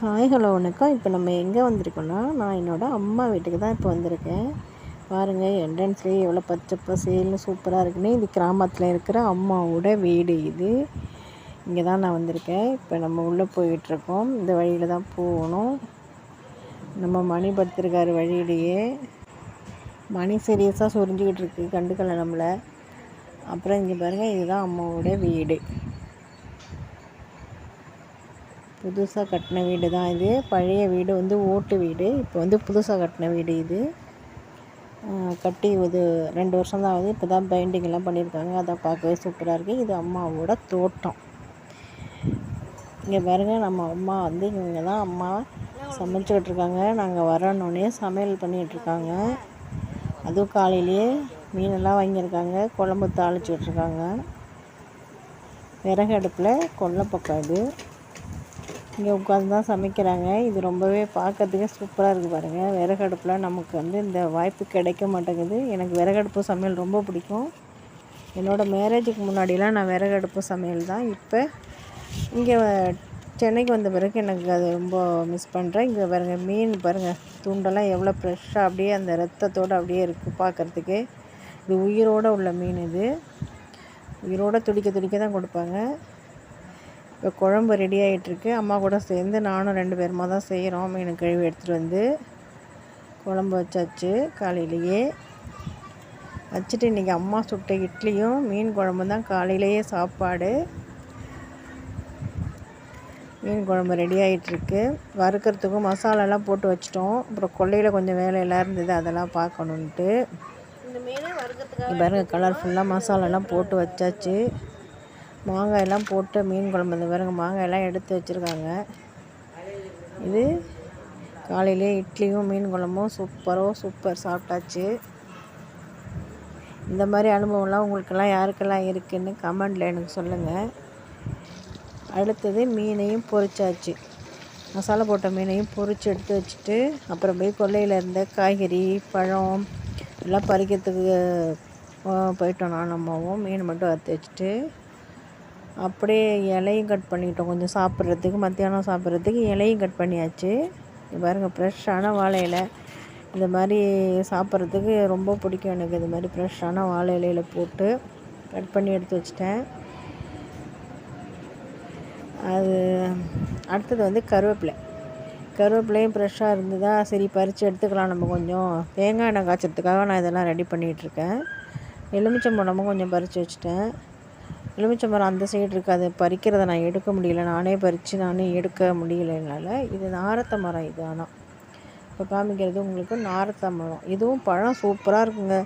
Hi hello வணக்கம். இப்போ நம்ம எங்கே வந்திருக்கோன்னா நான் என்னோடய அம்மா வீட்டுக்கு தான் இப்போ வந்திருக்கேன். பாருங்கள் என்ட்ரன்ஸ்லேயே எவ்வளோ பச்சை பசேல்னு சூப்பராக இருக்குன்னு இது கிராமத்தில் இருக்கிற அம்மாவோட வீடு இது. இங்கே தான் நான் வந்திருக்கேன். இப்போ நம்ம உள்ளே போயிட்டுருக்கோம் இந்த வழியில் தான் போகணும். நம்ம மணி படுத்திருக்காரு வழியிலேயே. மணி சீரியஸாக சொரிஞ்சிக்கிட்டு இருக்கு கண்டுக்கலை நம்மளை. அப்புறம் இங்கே பாருங்கள் இதுதான் அம்மாவோட வீடு. புதுசாக கட்டின வீடு தான் இது. பழைய வீடு வந்து ஓட்டு வீடு. இப்போ வந்து புதுசாக கட்டின வீடு இது. கட்டி இது ரெண்டு வருஷம் தான் ஆகுது. இப்போ தான் பெயிண்டிங்லாம் பண்ணியிருக்காங்க. அதை பார்க்கவே சூப்பராக இருக்குது இது அம்மாவோட தோட்டம். இங்கே பாருங்கள் நம்ம அம்மா வந்து இங்கே தான் அம்மா சமைச்சிக்கிட்டு இருக்காங்க. நாங்கள் வரணுன்னே சமையல் பண்ணிகிட்ருக்காங்க அதுவும் காலையிலேயே மீனெல்லாம் வாங்கியிருக்காங்க. குழம்பு தாளிச்சிக்கிட்டு இருக்காங்க. விறகு அடுப்பில் கொல்லை பக்கம் இது. இங்கே உட்காந்து தான் சமைக்கிறாங்க. இது ரொம்பவே பார்க்கறதுக்கே சூப்பராக இருக்குது பாருங்கள் விறகடுப்பில் நமக்கு வந்து இந்த வாய்ப்பு கிடைக்க மாட்டேங்குது. எனக்கு விறகடுப்பு சமையல் ரொம்ப பிடிக்கும். என்னோடய மேரேஜுக்கு முன்னாடிலாம் நான் விறகடுப்பு சமையல் தான். இப்போ இங்கே சென்னைக்கு வந்த பிறகு எனக்கு அது ரொம்ப மிஸ் பண்ணுறேன் இங்கே பாருங்கள் மீன் பாருங்கள் தூண்டெல்லாம் எவ்வளோ ஃப்ரெஷ்ஷாக அப்படியே அந்த ரத்தத்தோடு அப்படியே இருக்குது பார்க்குறதுக்கு இது உயிரோடு உள்ள மீன் இது. உயிரோடு துடிக்க துடிக்க தான் கொடுப்பாங்க. இப்போ குழம்பு ரெடி ஆகிட்டுருக்கு அம்மா கூட சேர்ந்து நானும் ரெண்டு பேருமா தான் செய்கிறோம் மீன் கழுவி எடுத்துகிட்டு வந்து குழம்பு வச்சாச்சு காலையிலேயே. வச்சுட்டு இன்றைக்கி அம்மா சுட்ட இட்லியும் மீன் குழம்பு தான் காலையிலேயே சாப்பாடு. மீன் குழம்பு ரெடி ஆகிட்டுருக்கு வறுக்கிறதுக்கும் மசாலாலாம் போட்டு வச்சிட்டோம். அப்புறம் கொள்ளையில் கொஞ்சம் வேலையெல்லாம் இருந்தது. அதெல்லாம் பார்க்கணுன்ட்டு பாருங்க கலர்ஃபுல்லாக மசாலாலாம் போட்டு வச்சாச்சு. மாங்காயெல்லாம் போட்டு மீன் குழம்பு இந்த பாருங்க மாங்காயெல்லாம் எடுத்து வச்சுருக்காங்க. இது காலையிலே இட்லியும் மீன் குழம்பும் சூப்பரோ சூப்பர் சாப்பிட்டாச்சு. இந்த மாதிரி அனுபவம்லாம் உங்களுக்கெல்லாம் யாருக்கெல்லாம் இருக்குதுன்னு கமெண்டில் எனக்கு சொல்லுங்கள் அடுத்தது மீனையும் பொரிச்சாச்சு. மசாலா போட்ட மீனையும் பொரித்து எடுத்து வச்சுட்டு அப்புறம் போய் கொல்லையில் இருந்த காய்கறி பழம் எல்லாம் பறிக்கிறதுக்கு போயிட்டோம் நான் அம்மாவும். மீன் மட்டும் வறுத்து வச்சுட்டு அப்படியே இலையும் கட் பண்ணிட்டோம். கொஞ்சம் சாப்பிட்றதுக்கு மத்தியானம் சாப்பிட்றதுக்கு இலையும் கட் பண்ணியாச்சு. பாருங்கள் ஃப்ரெஷ்ஷான வாழை இலை. இந்த மாதிரி சாப்பிட்றதுக்கு ரொம்ப பிடிக்கும் எனக்கு. இது மாதிரி ஃப்ரெஷ்ஷான வாழை இலையில் போட்டு கட் பண்ணி எடுத்து வச்சிட்டேன். அது அடுத்தது வந்து கருவேப்பிலை. கருவேப்பிலையும் ஃப்ரெஷ்ஷாக இருந்ததா? சரி பறித்து எடுத்துக்கலாம். நம்ம கொஞ்சம் தேங்காய் எண்ணெய் காய்ச்சறதுக்காக நான் இதெல்லாம் ரெடி பண்ணிகிட்ருக்கேன் எலுமிச்சம்பழமும் கொஞ்சம் பறித்து வச்சுட்டேன். எலுமிச்சை மரம் அந்த சைடு இருக்குது அதை பறிக்கிறத நான் எடுக்க முடியல. நானே பறித்து நானே எடுக்க முடியல என்னால். இது நாரத்த மரம் இது ஆனால் இப்போ காமிக்கிறது உங்களுக்கு நாரத்த மரம் இதுவும் பழம் சூப்பராக இருக்குங்க.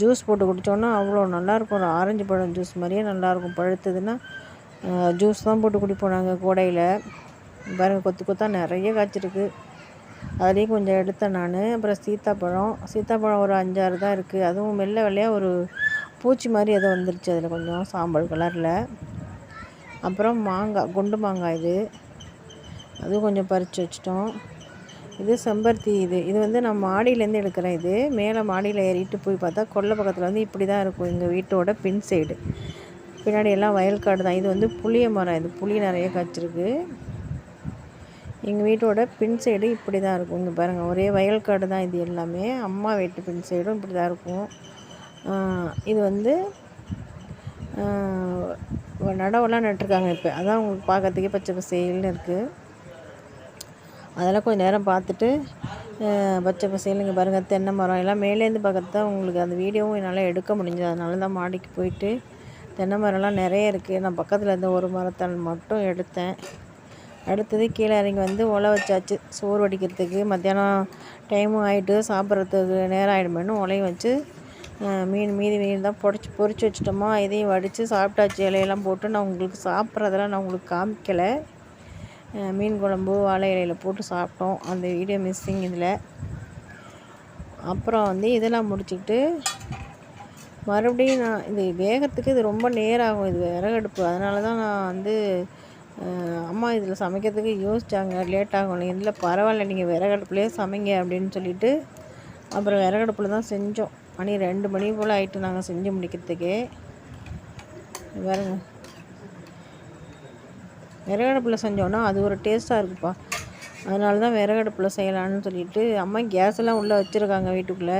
ஜூஸ் போட்டு குடித்தோன்னா அவ்வளோ நல்லாயிருக்கும் ஒரு ஆரஞ்சு பழம் ஜூஸ் மாதிரியே நல்லாயிருக்கும் பழுத்ததுன்னா ஜூஸ் தான் போட்டு குடிப்போம் நாங்கள் கோடையில். பாருங்கள் கொத்து கொத்தாக நிறைய காய்ச்சிருக்கு. அதுலேயும் கொஞ்சம் எடுத்தேன் நான். அப்புறம் சீத்தாப்பழம். சீத்தாப்பழம் ஒரு அஞ்சாறு தான் இருக்குது அதுவும் மெல்ல வெள்ளையாக ஒரு பூச்சி மாதிரி ஏதோ வந்துருச்சு அதில் கொஞ்சம் சாம்பல் கலரில். அப்புறம் மாங்காய் குண்டு மாங்காய் இது. அதுவும் கொஞ்சம் பறித்து வச்சிட்டோம். இது செம்பருத்தி இது. இது வந்து நான் மாடியிலேருந்து எடுக்கிறேன் இது. மேலே மாடியில் ஏறிட்டு போய் பார்த்தா கொல்லை பக்கத்தில் வந்து இப்படி தான் இருக்கும் எங்கள் வீட்டோட பின் சைடு. பின்னாடி எல்லாம் வயல்காடு தான். இது வந்து புளிய மரம். இது புளி நிறைய காய்ச்சிருக்கு. எங்கள் வீட்டோட பின் சைடு இப்படி தான் இருக்கும். இங்கே பாருங்கள் ஒரே வயல்காடு தான் இது எல்லாமே. அம்மா வீட்டு பின் சைடும் இப்படி தான் இருக்கும். இது வந்து நடவெல்லாம் நட்டுருக்காங்க இப்போ. அதான் உங்களுக்கு பார்க்கறதுக்கே பச்சை பசேல்னு இருக்குது அதெல்லாம் கொஞ்சம் நேரம் பார்த்துட்டு பச்சை பசேலுங்க பாருங்கள் தென்னை மரம். எல்லாம் மேலேருந்து பார்க்குறது தான் உங்களுக்கு அந்த வீடியோவும் என்னால் எடுக்க முடிஞ்சது. அதனால தான் மாடிக்கு போயிட்டு தென்னை மரம்லாம் நிறைய இருக்குது நான் பக்கத்தில் இருந்த ஒரு மரத்தால் மட்டும் எடுத்தேன். அடுத்தது கீழே இறங்கி வந்து ஒலை வச்சாச்சு. சோறு வடிக்கிறதுக்கு. மத்தியானம் டைமும் ஆகிட்டு சாப்பிட்றதுக்கு நேரம் ஆகிடுமேனு ஒலையும் வச்சு மீன் மீதி மீன் தான் பொடிச்சு பொறிச்சு வச்சிட்டோமா இதையும் வடித்து சாப்பிட்டாச்சு இலையெல்லாம் போட்டு நான் உங்களுக்கு சாப்பிட்றதெல்லாம் நான் உங்களுக்கு காமிக்கலை. மீன் குழம்பு வாழை இலையில் போட்டு சாப்பிட்டோம். அந்த வீடியோ மிஸ்ஸிங் இதில். அப்புறம் வந்து இதெல்லாம் முடிச்சுக்கிட்டு மறுபடியும் நான் இது வேகிறதுக்கு இது ரொம்ப நேராகும் இது விறகடுப்பு. அதனால தான் நான் வந்து அம்மா இதில் சமைக்கிறதுக்கு யோசித்தாங்க லேட் ஆகும். இதில் பரவாயில்ல நீங்கள் விறகடுப்புலேயே சமைங்க அப்படின்னு சொல்லிவிட்டு அப்புறம் விறகடுப்பில் தான் செஞ்சோம். மணி ரெண்டு மணி போல் ஆகிட்டு நாங்கள் செஞ்சு முடிக்கிறதுக்கே. பாருங்க. விறகடுப்பில் செஞ்சோன்னா அது ஒரு டேஸ்ட்டாக இருக்குப்பா. அதனால தான் விறகடுப்பில் செய்யலான்னு சொல்லிட்டு அம்மா கேஸ்லாம் உள்ளே வச்சுருக்காங்க வீட்டுக்குள்ளே.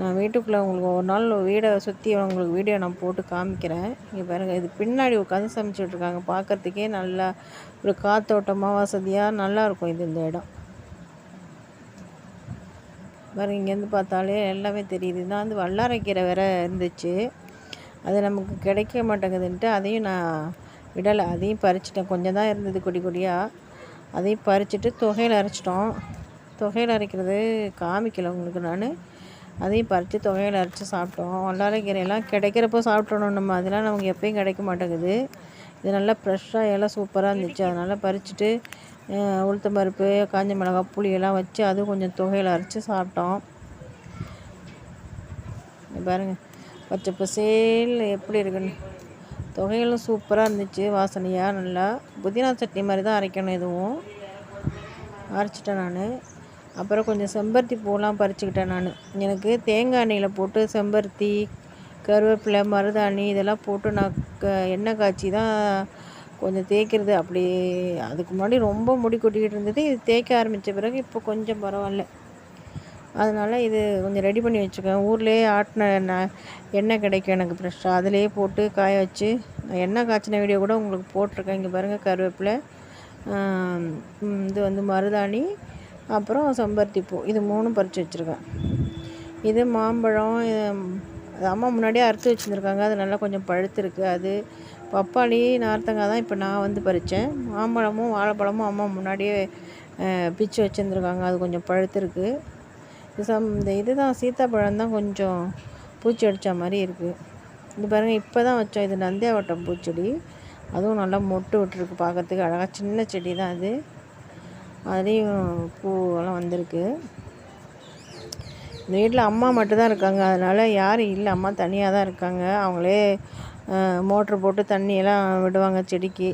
நான் வீட்டுக்குள்ளே உங்களுக்கு ஒரு நாள் வீடை சுற்றி உங்களுக்கு வீடியோ நான் போட்டு காமிக்கிறேன். இங்கே பாருங்கள் இது பின்னாடி உட்காந்து சமைச்சிட்ருக்காங்க பார்க்குறதுக்கே நல்லா ஒரு காத்தோட்டமாக வசதியாக நல்லாயிருக்கும் இது இந்த இடம். பாருங்கள் இங்கேருந்து பார்த்தாலே எல்லாமே தெரியுது. நான் வந்து வல்லாரைக்கீரை வேற இருந்துச்சு. அது நமக்கு கிடைக்க மாட்டேங்குதுன்ட்டு அதையும் நான் விடலை. அதையும் பறிச்சிட்டேன். கொஞ்சம் தான் இருந்தது கொடி கொடியாக அதையும் பறிச்சுட்டு தொகையில் அரைச்சிட்டோம். தொகையில் அரைக்கிறது காமிக்கல உங்களுக்கு நான். அதையும் பறித்து தொகையில் அரைச்சி சாப்பிட்டோம். வல்லாரைக்கீரையெல்லாம் கிடைக்கிறப்போ சாப்பிட்டணும் நம்ம. அதெல்லாம் நமக்கு எப்பயும் கிடைக்க மாட்டேங்குது. இது நல்லா ஃப்ரெஷ்ஷாக எல்லாம் சூப்பராக இருந்துச்சு. அதனால் பறிச்சுட்டு உளுத்த பருப்பு காஞ்ச மிளகாய் புளியெல்லாம் வச்சு அதுவும் கொஞ்சம் தொகையில் அரைச்சி சாப்பிட்டோம். பாருங்கள் பச்சை பசேல் எப்படி இருக்குன்னு. தொகையெல்லாம் சூப்பராக இருந்துச்சு வாசனையாக நல்லா. புதினா சட்னி மாதிரி தான் அரைக்கணும் எதுவும். அரைச்சிட்டேன் நான். அப்புறம் கொஞ்சம் செம்பருத்தி பூலாம் பறிச்சுக்கிட்டேன் நான். எனக்கு தேங்காய் எண்ணெயில் போட்டு செம்பருத்தி கருவேப்பிலை மருதாணி இதெல்லாம் போட்டு நான் க எண்ணெய் காய்ச்சி தான் கொஞ்சம் தேய்க்கிறது அப்படி அதுக்கு முன்னாடி ரொம்ப முடி கொட்டிக்கிட்டு இருந்தது. இது தேய்க்க ஆரம்பித்த பிறகு இப்போ கொஞ்சம் பரவாயில்ல. அதனால் இது கொஞ்சம் ரெடி பண்ணி வச்சுக்கேன் ஊர்லேயே ஆட்டின எண்ணெய் எண்ணெய் கிடைக்கும் எனக்கு ஃப்ரெஷ்ஷாக அதிலே போட்டு காய வச்சு நான் எண்ணெய் காய்ச்சின வீடியோ கூட உங்களுக்கு போட்டிருக்கேன். இங்கே பாருங்கள் கருவேப்பிலை இது வந்து மருதாணி அப்புறம் செம்பருத்தி பூ. இது மூணும் பறித்து வச்சுருக்கேன். இது மாம்பழம் அது அம்மா முன்னாடியே அறுத்து வச்சுருந்துருக்காங்க. அது நல்லா கொஞ்சம் பழுத்துருக்கு. அது பப்பாளி நார்த்தங்காய் தான் இப்போ நான் வந்து பறித்தேன் மாம்பழமும் வாழைப்பழமும் அம்மா முன்னாடியே பிச்சு வச்சுருந்துருக்காங்க. அது கொஞ்சம் பழுத்துருக்கு. சம் இந்த இது தான் சீத்தாப்பழம் தான் கொஞ்சம் பூச்சி அடித்த மாதிரி இருக்குது இது பாருங்கள் இப்போ தான் வச்சோம். இது நந்தியாவட்டம் பூச்செடி. அதுவும் நல்லா மொட்டு விட்டுருக்கு பார்க்கறதுக்கு அழகாக சின்ன செடி தான் அது. அதுலேயும் பூவெல்லாம் வந்திருக்கு. இந்த வீட்டில் அம்மா மட்டும்தான் இருக்காங்க. அதனால் யாரும் இல்லை. அம்மா தனியாக தான் இருக்காங்க. அவங்களே மோட்ரு போட்டு தண்ணியெல்லாம் விடுவாங்க செடிக்கு.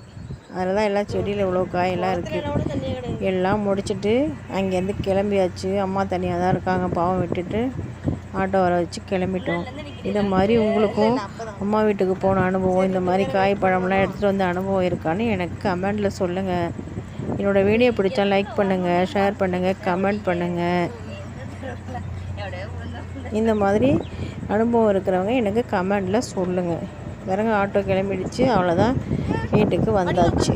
அதில் தான் எல்லாம் செடியில் இவ்வளோ காயெல்லாம் இருக்குது எல்லாம் முடிச்சுட்டு அங்கேருந்து கிளம்பியாச்சு. அம்மா தனியாக தான் இருக்காங்க. பாவம் விட்டுட்டு ஆட்டோ வர வச்சு கிளம்பிட்டோம். இந்த மாதிரி உங்களுக்கும் அம்மா வீட்டுக்கு போன அனுபவம் இந்த மாதிரி காய் பழம்லாம் எடுத்துகிட்டு வந்த அனுபவம் இருக்கான்னு எனக்கு கமெண்டில் சொல்லுங்கள் என்னோடய வீடியோ பிடிச்சா லைக் பண்ணுங்கள் ஷேர் பண்ணுங்கள் கமெண்ட் பண்ணுங்கள் இந்த மாதிரி அனுபவம் இருக்கிறவங்க எனக்கு கமெண்டில் சொல்லுங்கள் பிறகு ஆட்டோ கிளம்பிடுச்சு. அவ்வளோதான் வீட்டுக்கு வந்தாச்சு.